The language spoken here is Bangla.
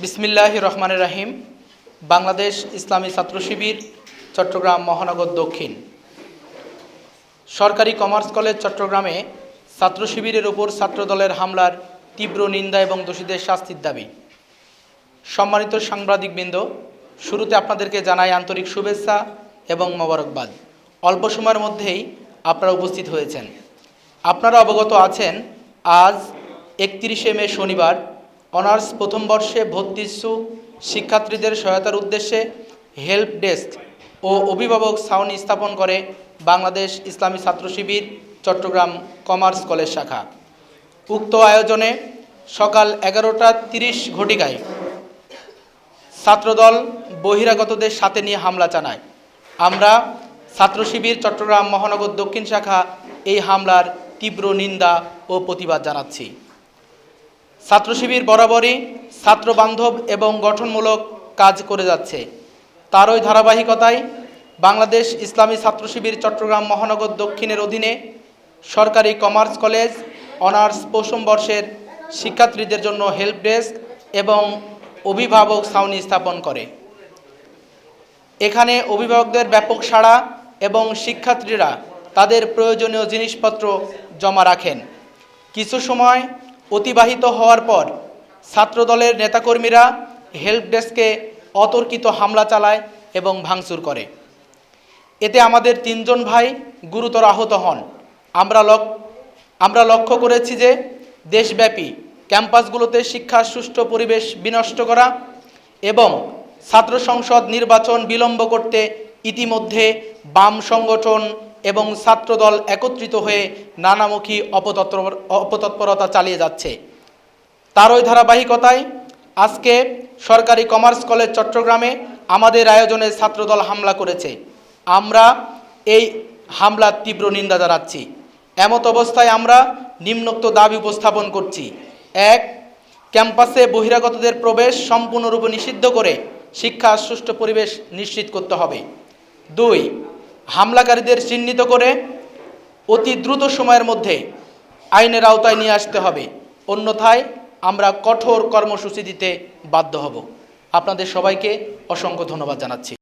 বিসমিল্লাহ রহমানের রাহিম। বাংলাদেশ ইসলামী ছাত্র শিবির, চট্টগ্রাম মহানগর দক্ষিণ। সরকারি কমার্স কলেজ চট্টগ্রামে ছাত্র শিবিরের ওপর ছাত্রদলের হামলার তীব্র নিন্দা এবং দোষীদের শাস্তির দাবি। সম্মানিত সাংবাদিকবৃন্দ, শুরুতে আপনাদেরকে জানাই আন্তরিক শুভেচ্ছা এবং মোবারকবাদ। অল্প সময়ের মধ্যেই আপনারা উপস্থিত হয়েছেন। আপনারা অবগত আছেন, আজ একত্রিশে মে শনিবার অনার্স প্রথম বর্ষে ভর্তিচ্ছু শিক্ষার্থীদের সহায়তার উদ্দেশ্যে হেল্প ডেস্ক ও অভিভাবক ছাউনি স্থাপন করে বাংলাদেশ ইসলামী ছাত্র শিবির, চট্টগ্রাম কমার্স কলেজ শাখা। উক্ত আয়োজনে সকাল এগারোটা তিরিশ ঘটিকায় ছাত্রদল বহিরাগতদের সাথে নিয়ে হামলা চালায়। আমরা ছাত্র শিবির, চট্টগ্রাম মহানগর দক্ষিণ শাখা এই হামলার তীব্র নিন্দা ও প্রতিবাদ জানাচ্ছি। ছাত্র শিবির বরাবরই ছাত্র বান্ধব এবং গঠনমূলক কাজ করে যাচ্ছে। তারই ধারাবাহিকতায় বাংলাদেশ ইসলামী ছাত্র শিবির চট্টগ্রাম মহানগর দক্ষিণের অধীনে সরকারি কমার্স কলেজ, অনার্স প্রথম বর্ষের শিক্ষার্থীদের জন্য হেল্প ডেস্ক এবং অভিভাবক ছাউনি স্থাপন করে। এখানে অভিভাবকদের ব্যাপক সাড়া এবং শিক্ষার্থীরা তাদের প্রয়োজনীয় জিনিসপত্র জমা রাখেন। কিছু সময় অতিবাহিত হওয়ার পর ছাত্রদলের নেতাকর্মীরা হেল্প ডেস্কে অতর্কিত হামলা চালায় এবং ভাঙচুর করে। এতে আমাদের তিনজন ভাই গুরুতর আহত হন। আমরা লক, আমরা লক্ষ্য করেছি যে দেশব্যাপী ক্যাম্পাসগুলোতে শিক্ষার সুষ্ঠু পরিবেশ বিনষ্ট করা এবং ছাত্র সংসদ নির্বাচন বিলম্ব করতে ইতিমধ্যে বাম সংগঠন এবং ছাত্রদল একত্রিত হয়ে নানামুখী অপতৎপর, অপতৎপরতা চালিয়ে যাচ্ছে। তারই ধারাবাহিকতায় আজকে সরকারি কমার্স কলেজ চট্টগ্রামে আমাদের আয়োজনে ছাত্রদল হামলা করেছে। আমরা এই হামলার তীব্র নিন্দা জানাচ্ছি। এমত অবস্থায় আমরা নিম্নোক্ত দাবি উপস্থাপন করছি। এক, ক্যাম্পাসে বহিরাগতদের প্রবেশ সম্পূর্ণরূপে নিষিদ্ধ করে শিক্ষা সুষ্ঠু পরিবেশ নিশ্চিত করতে হবে। দুই হামলাকারীদের চিহ্নিত করে অতি দ্রুত সময়ের মধ্যে আইনের আওতায় নিয়ে আসতে হবে। অন্যথায় আমরা কঠোর কর্মসূচি দিতে বাধ্য হব। আপনাদের সবাইকে অসংখ্য ধন্যবাদ জানাচ্ছি।